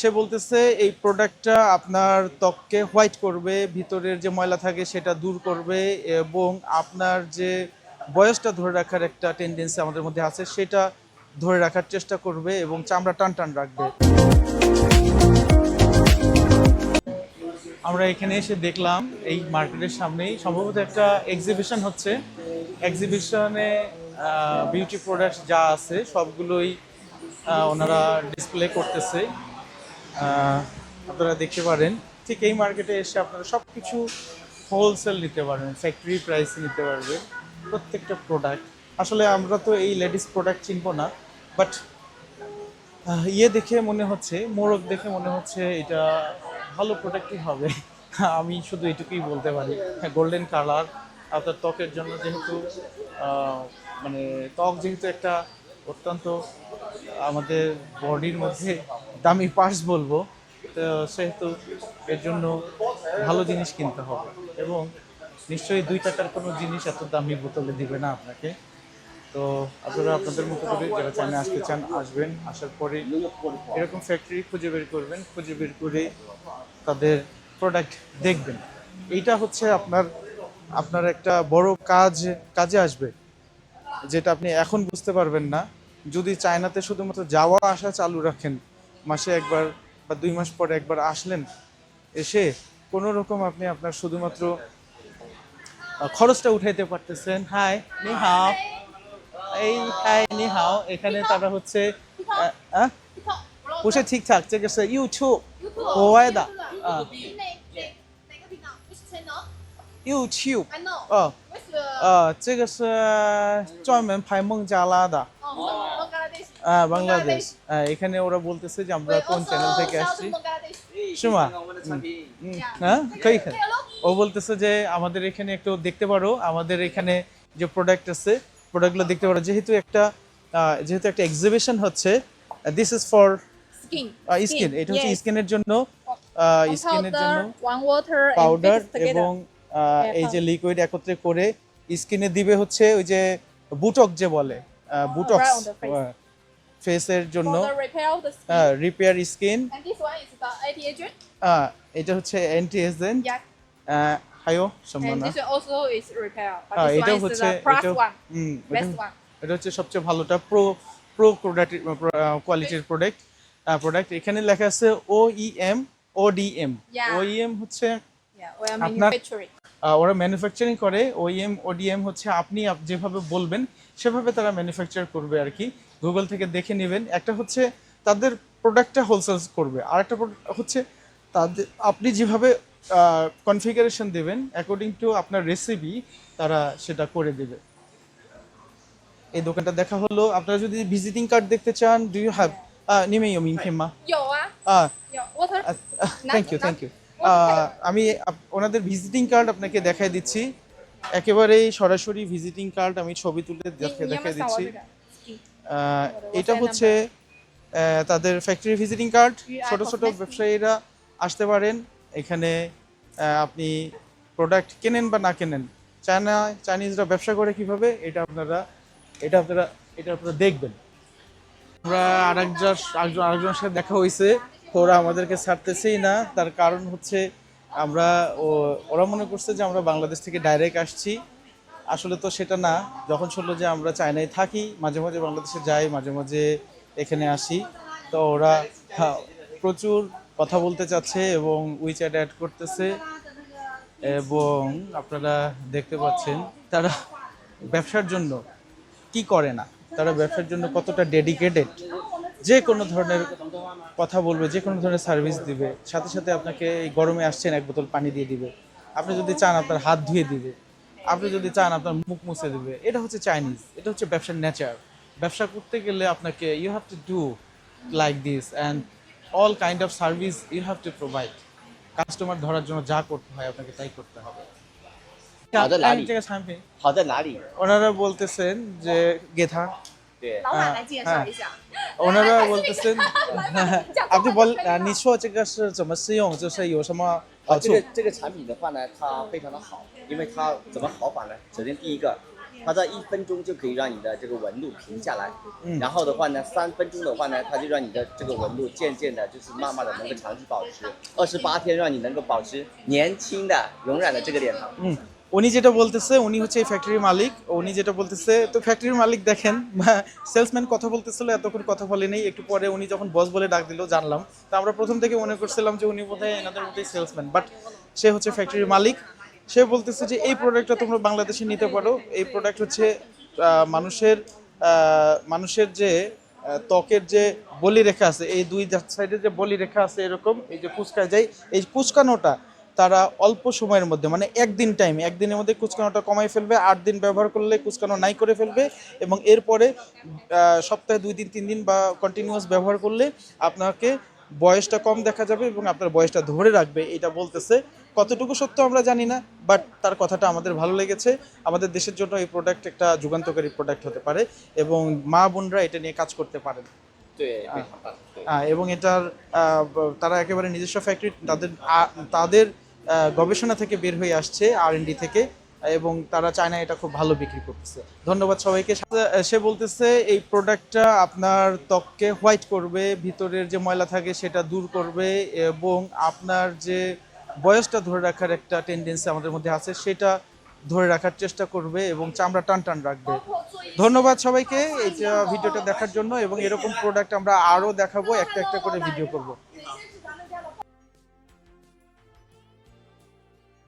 সে বলতেছে, এই প্রোডাক্টটা আপনার ত্বককে হোয়াইট করবে, ভিতরের যে ময়লা থাকে সেটা দূর করবে এবং আপনার যে বয়সটা ধরে রাখার একটা টেন্ডেন্সি আমাদের মধ্যে আছে, সেটা ধরে রাখার চেষ্টা করবে এবং চামড়া টান টান রাখবে। আমরা এখানে এসে দেখলাম, এই মার্কেটের সামনেই সম্ভবত একটা এক্সিবিশন হচ্ছে। এক্সিবিশনে বিউটি প্রোডাক্ট যা আছে, সবগুলোই ওনারা ডিসপ্লে করতেছে। আপনারা দেখতে পারেন। ঠিক এই মার্কেটে এসে আপনারা সব কিছু হোলসেল নিতে পারবেন ফ্যাক্টরি প্রাইসে নিতে পারবেন, প্রত্যেকটা প্রোডাক্ট আসলে আমরা তো এই লেডিস প্রোডাক্ট চিনবো না বাট ইয়ে দেখে মনে হচ্ছে মোরগ দেখে মনে হচ্ছে এটা ভালো প্রোডাক্টই হবে। আমি শুধু এটুকুই বলতে পারি। হ্যাঁ গোল্ডেন কালার আপনার ত্বকের জন্য যেহেতু মানে ত্বক যেহেতু একটা অত্যন্ত, আমাদের বডির মধ্যে দামি পার্স বলব, তো সেহেতু এর জন্য ভালো জিনিস কিনতে হবে। এবং নিশ্চয়ই দুই টাকার কোনো জিনিস এত দামি বোতলে দিবে না আপনাকে। তো আপনারা আপনাদের মতো করে যারা চায়না আসতে চান, আসবেন, আসার পরে এরকম ফ্যাক্টরি খুঁজে বের করবেন, খুঁজে বের করে তাদের প্রোডাক্ট দেখবেন। এইটা হচ্ছে আপনার আপনার একটা বড় কাজ, কাজে আসবে, যেটা আপনি এখন বুঝতে পারবেন না। যদি চায়নাতে শুধুমাত্র যাওয়া আসা চালু রাখেন মাসে একবার বা দুই মাস পরে একবার আসলেন এসে কোনো রকম আপনি আপনার শুধুমাত্র আহ, খরচটা উঠাইতে পারতেছেন হাই নি হাও এই হাই নি হাও এখানে তারা হচ্ছে আহ, আহ? 不是 TikTok，这个是 YouTube 国外的啊哪哪哪个频道？不是 channel。 YouTube I know。哦为什么？呃，这个是专门拍孟加拉的哦，孟加拉地。啊 Bangladesh. এখানে ওরা বলতেছে যে আমরা কোন চ্যানেল থেকে আসছি? সুমা। হ্যাঁ? ও বলতেছে যে আমাদের এখানে একটু দেখতে পারো আমাদের এখানে যে প্রোডাক্ট আছে প্রোডাক্টগুলো দেখতে পারো। যেহেতু একটা যেহেতু একটা এক্সিবিশন হচ্ছে দিস ইজ ফর স্কিন এটা হচ্ছে স্কিনের জন্য স্কিনের uh, জন্য পাউডার এবং uh, এই যে লিকুইড একত্রে করে স্কিনে দিবে হচ্ছে ওই যে বুটক যে বলে বুটক্স। ফেসের জন্য. Repair skin the anti-aging. এটা হচ্ছে অ্যান্টি এজেন্ট সম্ভাবনা. But হ্যাঁ one is হচ্ছে এটা- হচ্ছে সবচেয়ে ভালোটা। প্রো প্রো প্রোডাক্ট কোয়ালিটির প্রোডাক্ট প্রোডাক্ট এখানে লেখা আছে O E M O D M. O M হচ্ছে are আপনার- ওরা ম্যানুফ্যাকচারিং করে। ওইএম ওডিএম হচ্ছে আপনি যেভাবে বলবেন সেভাবে তারা ম্যানুফ্যাকচার করবে আর কি। গুগল থেকে দেখে নেবেন। একটা হচ্ছে তাদের প্রোডাক্টটা হোলসেল করবে। আর একটা হচ্ছে তাদের আপনি যেভাবে কনফিগারেশন দেবেন অ্যাকর্ডিং টু আপনার রেসিপি তারা সেটা করে দেবে। এই দোকানটা দেখা হলো। আপনারা যদি ভিজিটিং কার্ড দেখতে চান ডু ইউ হ্যাভ নিমেই আমি Hema thank you thank you আমি ওনাদের ভিজিটিং কার্ড আপনাকে দেখাই দিচ্ছি। একেবারেই সরাসরি ভিজিটিং কার্ড আমি ছবি তুলে দেখে দেখাই দিচ্ছি। এটা হচ্ছে তাদের ফ্যাক্টরি ভিজিটিং কার্ড ছোট ছোট ব্যবসায়ীরা আসতে পারেন। এখানে আপনি প্রোডাক্ট কেনেন বা না কেনেন চায়না চাইনিজরা ব্যবসা করে কীভাবে এটা আপনারা এটা আপনারা এটা আপনারা দেখবেন। আমরা আরেকজন আরেকজন আরেকজনের সাথে দেখা হয়েছে। ওরা আমাদেরকে ছাড়তেছেই না। তার কারণ হচ্ছে আমরা ও- ওরা মনে করছে যে আমরা বাংলাদেশ থেকে ডাইরেক্ট আসছি। আসলে তো সেটা না। যখন শুনলো যে আমরা চায়নায় থাকি মাঝে মাঝে বাংলাদেশে যাই মাঝে মাঝে এখানে আসি তো ওরা হ্যাঁ, প্রচুর কথা বলতে চাচ্ছে এবং উইচ্যাট অ্যাড করতেছে এবং আপনারা দেখতে পাচ্ছেন তারা ব্যবসার জন্য কি করে না? তারা ব্যবসার জন্য কতটা ডেডিকেটেড যে কোনো ধরনের কথা বলবে যে কোনো ধরনের সার্ভিস দিবে সাথে সাথে আপনাকে এই গরমে আসছেন এক বোতল পানি দিয়ে দিবে। আপনি যদি চান আপনার হাত ধুয়ে দিবে। আপনি যদি চান আপনার মুখ মুছে দিবে এটা হচ্ছে চাইনিজ এটা হচ্ছে ব্যবসার নেচার ব্যবসা করতে গেলে আপনাকে you have to do like this and all kind of service you have to provide customer ধরার জন্য যা করতে হয় আপনাকে তাই করতে হবে 好在哪里 这个产品 好在哪里？ ওনারা বলতেছেন যে গেথা 对，老板来介绍一下。 ওনারা বলতেছেন আপনি বল আহ,你说这个是怎么适用就是有什么好 啊，这个这个产品的话呢，它非常的好，因为它怎么好法呢？首先第一个，它在一分钟就可以让你的这个纹路平下来，嗯然后的话呢，三分钟的话呢，它就让你的这个纹路渐渐的，就是慢慢的能够长期保持，二十八天让你能够保持年轻的、永远的这个脸庞。হুম উনি যেটা বলতেছে, উনি হচ্ছে এই ফ্যাক্টরির মালিক। উনি যেটা বলতেছে, তো ফ্যাক্টরির মালিক দেখেন সেলসম্যান কথা বলতেছিল, এতক্ষণ কথা বলেনি। একটু পরে উনি যখন বস বলে ডাক দিল, জানলাম। তো আমরা প্রথম থেকে মনে করছিলাম যে উনি বোধহয় এনাদের মধ্যে সেলসম্যান বাট সে হচ্ছে ফ্যাক্টরির মালিক। সে বলতেছে যে, এই প্রোডাক্টটা তোমরা বাংলাদেশে নিতে পারো। এই প্রোডাক্ট হচ্ছে মানুষের মানুষের যে ত্বকের যে বলি রেখা আছে, এই দুই সাইডে যে বলি রেখা আছে এরকম, এই যে কুচকায় যায় এই কুচকানোটা তারা অল্প সময়ের মধ্যে মানে একদিন টাইম একদিনের মধ্যে কুচকানোটা কমাই ফেলবে আট দিন ব্যবহার করলে কুচকানো নাই করে ফেলবে এবং এরপরে সপ্তাহে দুই দিন তিন দিন বা কন্টিনিউয়াস ব্যবহার করলে আপনাকে বয়সটা কম দেখা যাবে এবং আপনার বয়সটা ধরে রাখবে এটা বলতেছে। কতটুকু সত্য আমরা জানি না বাট তার কথাটা আমাদের ভালো লেগেছে। আমাদের দেশের জন্য এই প্রোডাক্ট একটা যুগান্তকারী প্রোডাক্ট হতে পারে এবং মা বোনরা এটা নিয়ে কাজ করতে পারেন। এবং এটার তারা একেবারে নিজস্ব ফ্যাক্টরি তাদের তাদের গবেষণা থেকে বের হয়ে আসছে আর এন থেকে এবং তারা চায়না এটা খুব ভালো বিক্রি করতেছে। ধন্যবাদ সবাইকে। সে বলতেছে, এই প্রোডাক্টটা আপনার ত্বককে হোয়াইট করবে, ভিতরের যে ময়লা থাকে সেটা দূর করবে এবং আপনার যে বয়সটা ধরে রাখার একটা টেন্ডেন্সি আমাদের মধ্যে আছে সেটা ধরে রাখার চেষ্টা করবে এবং চামড়া টান টান রাখবে। ধন্যবাদ সবাইকে। এইটা ভিডিওটা দেখার জন্য এবং এরকম প্রোডাক্ট আমরা আরও দেখাবো, একটা একটা করে ভিডিও করব।